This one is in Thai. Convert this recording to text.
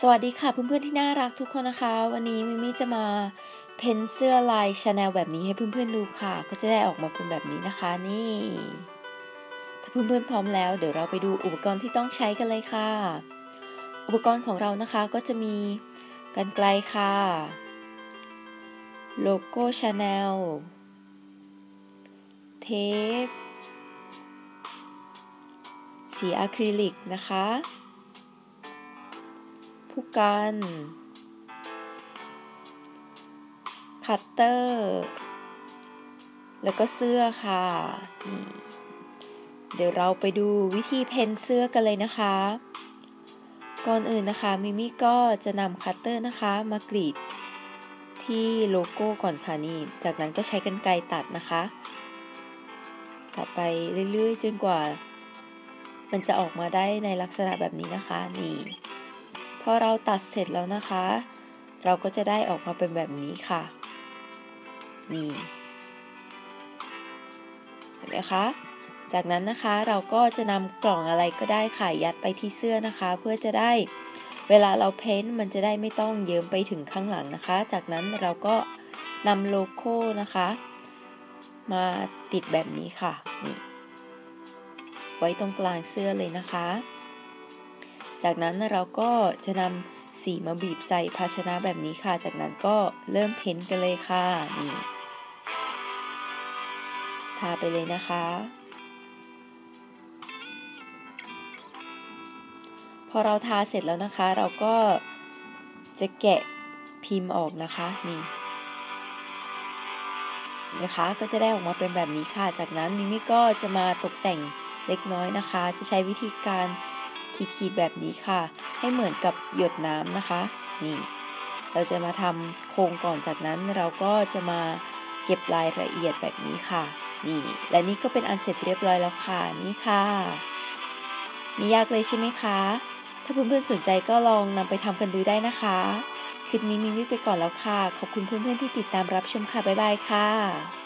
สวัสดีค่ะเพื่อนๆที่น่ารักทุกคนนะคะ วันนี้มิมี่จะมาเพ้นเสื้อลายชาแนลแบบนี้ให้เพื่อนๆดูค่ะ ก็จะได้ออกมาเป็นแบบนี้นะคะนี่ ถ้าเพื่อนๆพร้อมแล้ว เดี๋ยวเราไปดูอุปกรณ์ที่ต้องใช้กันเลยค่ะ อุปกรณ์ของเรานะคะก็จะมีกันไกลค่ะ โลโก้ชาแนลเทปสีอะคริลิกนะคะ ผู้กัน คัตเตอร์ แล้วก็เสื้อค่ะนี่เดี๋ยวเราไปดูวิธีเพ้นเสื้อกันเลยนะคะ ก่อนอื่นนะคะมิมี่ก็จะนำคัตเตอร์นะคะมากรีดที่โลโก้ก่อนค่ะนี่ จากนั้นก็ใช้กันไกรตัดนะคะ ตัดไปเรื่อยๆ จนกว่า มันจะออกมาได้ในลักษณะแบบนี้นะคะ นี่ อเราตัดเสร็จแล้วนะคะ เราก็จะได้ออกมาเป็นแบบนี้ค่ะ นี่เห็นไหมคะ จากนั้นนะคะเราก็จะนำกล่องอะไรก็ได้ค่ะยัดไปที่เสื้อนะคะ เพื่อจะได้เวลาเราเพ้นมันจะได้ไม่ต้องเยิ้มไปถึงข้างหลังนะคะ จากนั้นเราก็นำโลโก้นะคะ มาติดแบบนี้ค่ะนี่ไว้ตรงกลางเสื้อเลยนะคะ จากนั้นเราก็จะนำสีมาบีบใส่ภาชนะแบบนี้ค่ะ จากนั้นก็เริ่มเพ้นกันเลยค่ะนี่ทาไปเลยนะคะ พอเราทาเสร็จแล้วนะคะ เราก็จะแกะพิมพ์ออกนะคะนี่นะคะก็จะได้ออกมาเป็นแบบนี้ค่ะ จากนั้นมิมิก็จะมาตกแต่งเล็กน้อยนะคะ จะใช้วิธีการ ขีดๆแบบนี้ค่ะ ให้เหมือนกับหยดน้ำนะคะ นี่ เราจะมาทำโครงก่อนจากนั้นเราก็จะมาเก็บรายละเอียดแบบนี้ค่ะ นี่ และนี่ก็เป็นอันเสร็จเรียบร้อยแล้วค่ะ นี่ค่ะไม่ยากเลยใช่ไหมคะ ถ้าเพื่อนๆสนใจก็ลองนำไปทำกันดูได้นะคะ คลิปนี้มีวิไปก่อนแล้วค่ะ ขอบคุณเพื่อนๆที่ติดตามรับชมค่ะ บ๊ายบายค่ะ